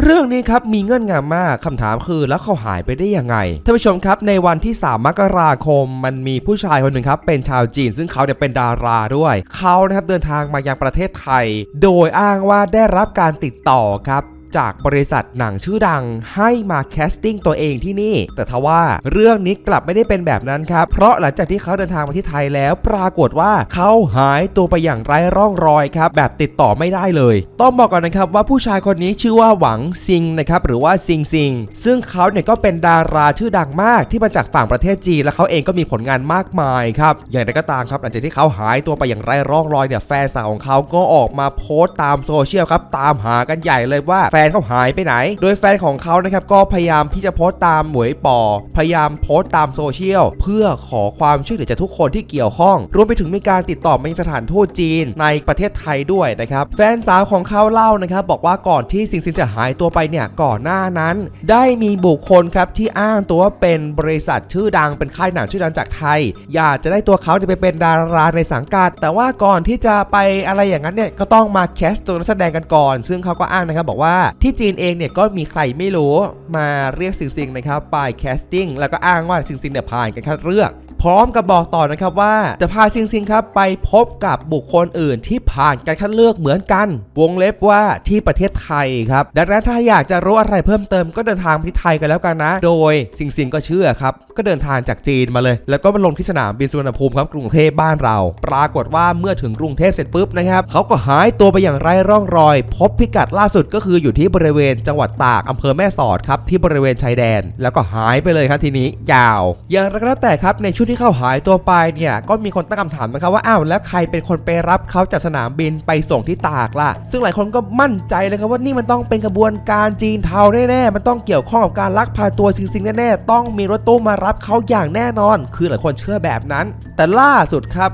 เรื่องนี้ครับมีเงื่อนงำมากคำถามคือแล้วเขาหายไปได้ยังไงท่านผู้ชมครับในวันที่ 3 มกราคม มันมีผู้ชายคนหนึ่งครับเป็นชาวจีน ซึ่งเขาเนี่ยเป็นดาราด้วย เขานะครับเดินทางมายังประเทศไทย โดยอ้างว่าได้รับการติดต่อครับ จากบริษัทหนังชื่อดังให้มาแคสติ้งตัวเองที่นี่ แต่ทว่าเรื่องนี้กลับไม่ได้เป็นแบบนั้นครับ เพราะหลังจากที่เขาเดินทางมาที่ไทยแล้วปรากฏว่าเขาหายตัวไปอย่างไร้ร่องรอยครับ แบบติดต่อไม่ได้เลย ต้องบอกก่อนนะครับว่าผู้ชายคนนี้ชื่อว่าหวังซิงนะครับหรือว่าซิงซิงซึ่งเขาเนี่ยก็เป็นดาราชื่อดังมากที่มาจากฝั่งประเทศจีนและเขาเองก็มีผลงานมากมายครับอย่างไรก็ตามครับหลังจากที่เขาหายตัวไปอย่างไร้ร่องรอยเนี่ยแฟนสาวของเขาก็ออกมาโพสต์ตามโซเชียลครับตามหากันใหญ่เลยว่าแฟนเขาหายไปไหน โดยแฟนของเขานะครับก็พยายามที่จะโพสต์ตามหมวยปอ พยายามโพสต์ตามโซเชียลเพื่อขอความช่วยเหลือจากทุกคนที่เกี่ยวข้อง รวมไปถึงมีการติดต่อมายังสถานทูตจีนในประเทศไทยด้วยนะครับแฟนสาวของเขาเล่านะครับบอกว่าก่อนที่ซิงซิงจะหายตัวไปเนี่ยก่อนหน้านั้น ได้มีบุคคลครับที่อ้างตัวเป็นบริษัทชื่อดังเป็นค่ายหนังชื่อดังจากไทย อยากจะได้ตัวเขาไปเป็นดาราในสังกัด แต่ว่าก่อนที่จะไปอะไรอย่างนั้นเนี่ยก็ต้องมาแคสตัวนักแสดงกันก่อน ซึ่งเขาก็อ้างนะครับบอกว่าที่จีนเองเนี่ยก็มีใครไม่รู้มาเรียกสิงสิงนะครับไปแคสติ้งแล้วก็อ้างว่าสิงสิงเนี่ยผ่านการคัดเลือก พร้อมกับบอกต่อนะครับว่าจะพาซิงซิงครับไปพบกับบุคคลอื่นที่ผ่านการคัดเลือกเหมือนกัน วงเล็บว่าที่ประเทศไทยครับดังนั้นถ้าอยากจะรู้อะไรเพิ่มเติมก็เดินทางไปที่ไทยกันแล้วกันนะ โดยซิงซิงก็เชื่อครับก็เดินทางจากจีนมาเลย แล้วก็มาลงที่สนามบินสุวรรณภูมิครับกรุงเทพบ้านเรา ปรากฏว่าเมื่อถึงกรุงเทพเสร็จปุ๊บนะครับเขาก็หายตัวไปอย่างไร้ร่องรอย พบพิกัดล่าสุดก็คืออยู่ที่บริเวณจังหวัดตากอำเภอแม่สอดครับที่บริเวณชายแดน แล้วก็หายไปเลยครับทีนี้ยาว อย่างไรก็แล้วแต่ครับในช่วงที่เขาหายตัวไปเนี่ยก็มีคนตั้งคำถามนะครับว่าอ้าวแล้วใครเป็นคนไปรับเขาจากสนามบินไปส่งที่ตากล่ะ ซึ่งหลายคนก็มั่นใจเลยครับว่านี่มันต้องเป็นกระบวนการจีนเทาแน่ๆมันต้องเกี่ยวข้องกับการลักพาตัวสิงสิงแน่ๆต้องมีรถตู้มารับเขาอย่างแน่นอน คือหลายคนเชื่อแบบนั้น แต่ล่าสุดครับ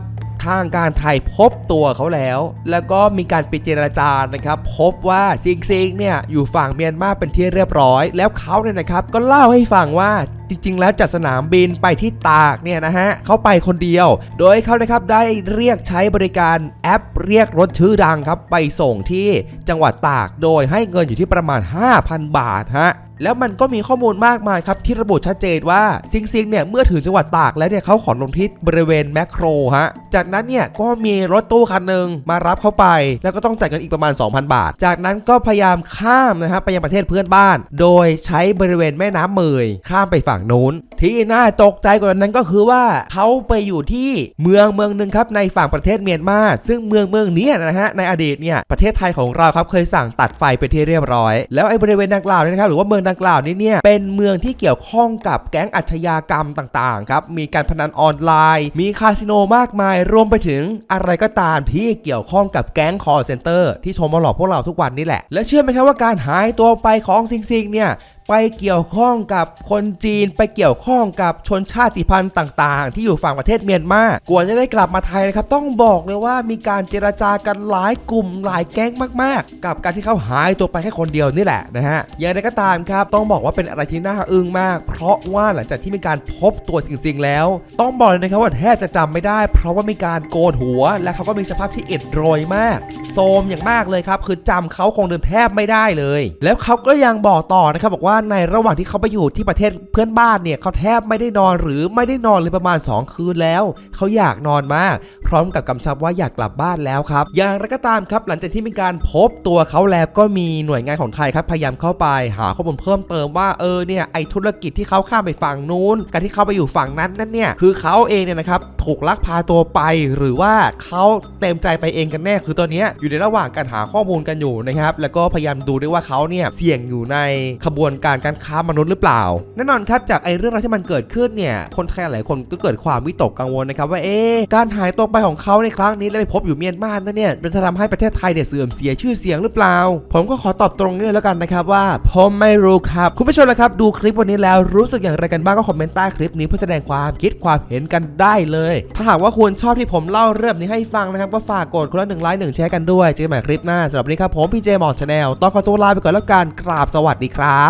ทางการไทยพบตัวเขาแล้ว แล้วก็มีการไปเจรจานะครับ พบว่าซิงซิงเนี่ยอยู่ฝั่งเมียนมาเป็นที่เรียบร้อย แล้วเขาเนี่ยนะครับก็เล่าให้ฟังว่าจริงๆ แล้วจากสนามบินไปที่ตากเนี่ยนะฮะเขาไปคนเดียว โดยเขานะครับได้เรียกใช้บริการแอปเรียกรถชื่อดังครับ ไปส่งที่จังหวัดตากโดยให้เงินอยู่ที่ประมาณ 5,000 บาทฮะ แล้วมันก็มีข้อมูลมากมายครับที่ระบุชัดเจนว่าซิงซิงเนี่ยเมื่อถึงจังหวัดตากแล้วเนี่ยเขาขอลงที่บริเวณแมคโครฮะ จากนั้นเนี่ยก็มีรถตู้คันหนึ่งมารับเขาไป แล้วก็ต้องจ่ายเงินอีกประมาณ 2,000 บาท จากนั้นก็พยายามข้ามนะครับไปยังประเทศเพื่อนบ้าน โดยใช้บริเวณแม่น้ำเมยข้ามไปฝั่งนู้น ที่น่าตกใจกว่านั้นก็คือว่าเขาไปอยู่ที่เมืองเมืองหนึ่งครับในฝั่งประเทศเมียนมา ซึ่งเมืองเมืองนี้นะฮะในอดีตเนี่ยประเทศไทยของเราครับเคยสั่งตัดไฟไปที่เรียบร้อย แล้วไอ้บริเวณดังกล่าวเนี่ยนะครับหรือว่าเมืองดังกล่าวนี้เนี่ย เป็นเมืองที่เกี่ยวข้องกับแก๊งอาชญากรรมต่างๆครับ มีการพนันออนไลน์ มีคาสิโนมากมาย รวมไปถึงอะไรก็ตามที่เกี่ยวข้องกับแก๊งคอร์เซนเตอร์ที่โทรมาหลอกพวกเราทุกวันนี่แหละ แล้วเชื่อไหมครับว่าการหายตัวไปของซิงซิงเนี่ย ไปเกี่ยวข้องกับคนจีนไปเกี่ยวข้องกับชนชาติพันธุ์ต่างๆ ที่อยู่ฝั่งประเทศเมียนมากว่าจะได้กลับมาไทยนะครับ ต้องบอกเลยว่ามีการเจรจากันหลายกลุ่มหลายแก๊งมากๆ กับการที่เขาหายตัวไปแค่คนเดียวนี่แหละนะฮะอย่างไรก็ตามครับ ต้องบอกว่าเป็นอะไรที่น่าอึ้งมาก เพราะว่าหลังจากที่มีการพบตัวจริงๆแล้ว ต้องบอกเลยนะครับว่าแทบจะจำไม่ได้ เพราะว่ามีการโกนหัว และเขาก็มีสภาพที่เอิดโรยมากโซมอย่างมากเลยครับคือจำเขาคงเดิมแทบไม่ได้เลย แล้วเขาก็ยังบอกต่อนะครับบอกว่าในระหว่างที่เขาไปอยู่ที่ประเทศเพื่อนบ้านเนี่ยเขาแทบไม่ได้นอนหรือไม่ได้นอนเลยประมาณ 2 คืนแล้ว เขาอยากนอนมาก พร้อมกับกำชับว่าอยากกลับบ้านแล้วครับ อย่างไรก็ตามครับ หลังจากที่มีการพบตัวเขาแล้วก็มีหน่วยงานของไทยครับพยายามเข้าไปหาข้อมูลเพิ่มเติมว่าเออเนี่ยไอธุรกิจที่เขาข้ามไปฝั่งนู้นการที่เขาไปอยู่ฝั่งนั้นนั่นเนี่ยคือเขาเองเนี่ยนะครับถูกลักพาตัวไป หรือว่าเขาเต็มใจไปเองกันแน่ คือตอนนี้อยู่ในระหว่างการหาข้อมูลกันอยู่นะครับแล้วก็พยายามดูด้วยว่าเขาเนี่ยเสี่ยงอยู่ในขบวนการการค้ามนุษย์หรือเปล่า แน่นอนครับจากไอ้เรื่องราวที่มันเกิดขึ้นเนี่ยคนไทยหลายคนก็เกิดความวิตกกังวลนะครับว่าเอ๊การหายตัวไปของเขาในครั้งนี้แล้วไปพบอยู่เมียนมานั่นเนี่ยมันจะทำให้ประเทศไทยเนี่ยเสื่อมเสียชื่อเสียงหรือเปล่า ผมก็ขอตอบตรงนี้เลยแล้วกันนะครับว่าผมไม่รู้ครับ คุณผู้ชมละครับดูคลิปวันนี้แล้วรู้สึกอย่างไรกันบ้างก็คอมเมนต์ใต้คลิปนี้เพื่อแสดงความคิดความเห็นกันได้เลย ถ้าหากว่าคุณชอบที่ผมเล่าเรื่องนี้ให้ฟังนะครับก็ฝากกดคนละหนึ่งไลค์หนึ่งแชร์กันด้วยเจอกันใหม่คลิปหน้าสำหรับวันนี้ครับผมพี่เจมอนชาแนลต้องขอตัวลาไปก่อนแล้วกันกราบสวัสดีครับ